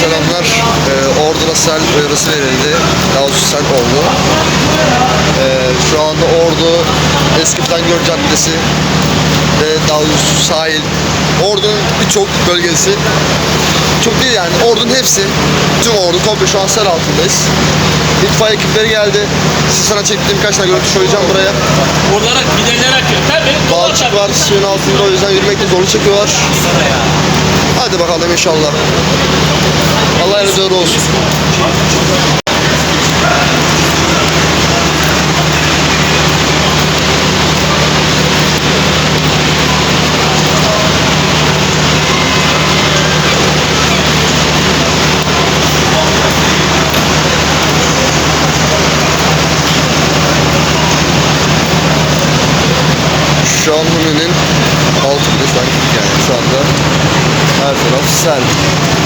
selamlar. Ee, Ordu'da sel uyarısı verildi. Daha doğrusu sel oldu. Ee, şu anda Ordu Eski Plangör Caddesi ve daha doğrusu sahil. Ordu'nun birçok bölgesi çok değil yani Ordu'nun hepsi tüm Ordu komple şu an sel altındayız. İtfaiye ekipleri geldi. Siz sana çektiğim birkaç tane görüntü koyacağım buraya. Buralara gidenler akıyor. Tabii. Balçık var suyun altında o yüzden yürümekte zorluk çekiyorlar. Hadi bakalım inşallah. Allah yardımcıları olsun. Şu an Huni'nin altında sanki yani şu anda Sun.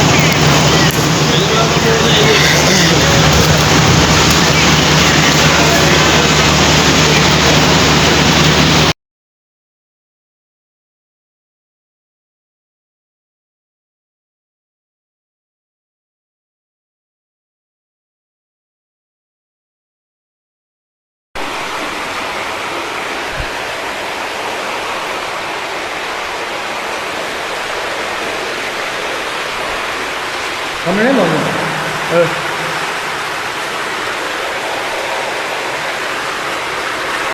他们人多不呃